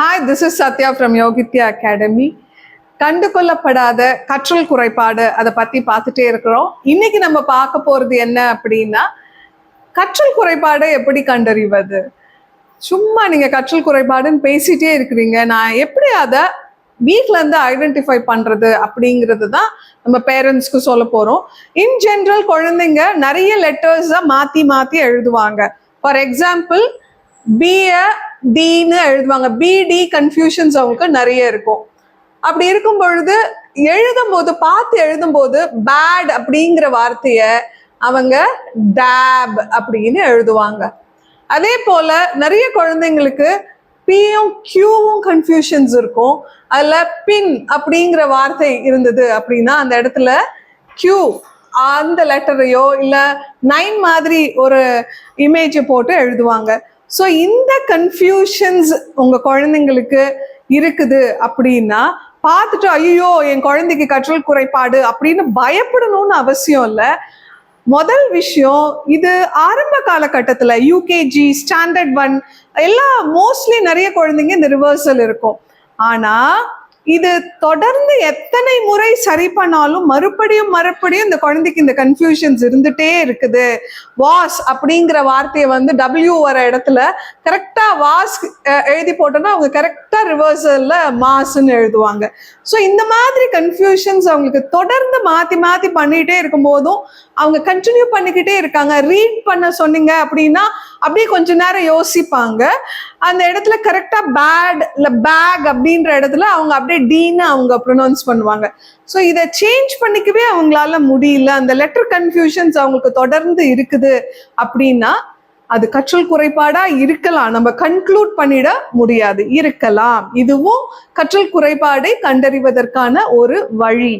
Hi this is Sathya from Yogithya academy கண்டு கொள்ளப்படாத கற்றல் குறைபாடு அதை பற்றி பார்த்துட்டே இருக்கிறோம். இன்னைக்கு நம்ம பார்க்க போகிறது என்ன அப்படின்னா கற்றல் குறைபாடை எப்படி கண்டறிவது? சும்மா நீங்கள் கற்றல் குறைபாடுன்னு பேசிட்டே இருக்கிறீங்க. நான் எப்படி அதை வீட்டிலேருந்து ஐடென்டிஃபை பண்ணுறது அப்படிங்கிறது தான் நம்ம பேரண்ட்ஸ்க்கு சொல்ல போகிறோம் இன் ஜென்ரல் குழந்தைங்க நிறைய லெட்டர்ஸை மாற்றி மாற்றி எழுதுவாங்க. ஃபார் எக்ஸாம்பிள் பிஏ டின்னு எழுதுவாங்க. பிடி கன்ஃபியூஷன்ஸ் அவங்களுக்கு நிறைய இருக்கும். அப்படி இருக்கும் பொழுது எழுதும் போது பார்த்து எழுதும்போது பேட் அப்படிங்கிற வார்த்தைய அவங்க டேப் அப்படின்னு எழுதுவாங்க. அதே போல நிறைய குழந்தைங்களுக்கு பியும் கியூவும் கன்ஃபியூஷன்ஸ் இருக்கும். அதுல பின் அப்படிங்கிற வார்த்தை இருந்தது அப்படின்னா அந்த இடத்துல கியூ அந்த லெட்டரையோ இல்ல நைன் மாதிரி ஒரு இமேஜை போட்டு எழுதுவாங்க. ஸோ இந்த கன்ஃபியூஷன்ஸ் உங்கள் குழந்தைங்களுக்கு இருக்குது அப்படின்னா பார்த்துட்டு ஐயோ என் குழந்தைக்கு கற்றல் குறைபாடு அப்படின்னு பயப்படணும்னு அவசியம் இல்லை. முதல் விஷயம் இது ஆரம்ப காலகட்டத்தில் யூகேஜி ஸ்டாண்டர்ட் ஒன் எல்லாம் மோஸ்ட்லி நிறைய குழந்தைங்க இந்த ரிவர்சல் இருக்கும். ஆனால் இது தொடர்ந்து எத்தனை முறை சரி பண்ணாலும் மறுபடியும் மறுபடியும் இந்த குழந்தைக்கு இந்த கன்ஃபியூஷன்ஸ் இருந்துட்டே இருக்குது. வாஸ் அப்படிங்கிற வார்த்தையை வந்து டபிள்யூ வர இடத்துல கரெக்டா வாஸ் எழுதி போட்டோன்னா அவங்க கரெக்டா ரிவர்சல்ல மாஸ்ன்னு எழுதுவாங்க. ஸோ இந்த மாதிரி கன்ஃபியூஷன்ஸ் அவங்களுக்கு தொடர்ந்து மாத்தி மாத்தி பண்ணிட்டே இருக்கும் போதும் அவங்க கண்டினியூ பண்ணிக்கிட்டே இருக்காங்க. ரீட் பண்ண சொன்னீங்க அப்படின்னா அப்படியே கொஞ்ச நேரம் யோசிப்பாங்க. அந்த இடத்துல கரெக்டாக பேட் இல்லை பேக் அப்படின்ற இடத்துல அவங்க அப்படியே டீன்னு அவங்க ப்ரொனவுன்ஸ் பண்ணுவாங்க. ஸோ இதை சேஞ்ச் பண்ணிக்கவே அவங்களால முடியல. அந்த லெட்டர் கன்ஃபியூஷன்ஸ் அவங்களுக்கு தொடர்ந்து இருக்குது அப்படின்னா அது கற்றல் குறைபாடா இருக்கலாம். நம்ம கன்க்ளூட் பண்ணிட முடியாது. இருக்கலாம். இதுவும் கற்றல் குறைபாடை கண்டறிவதற்கான ஒரு வழி.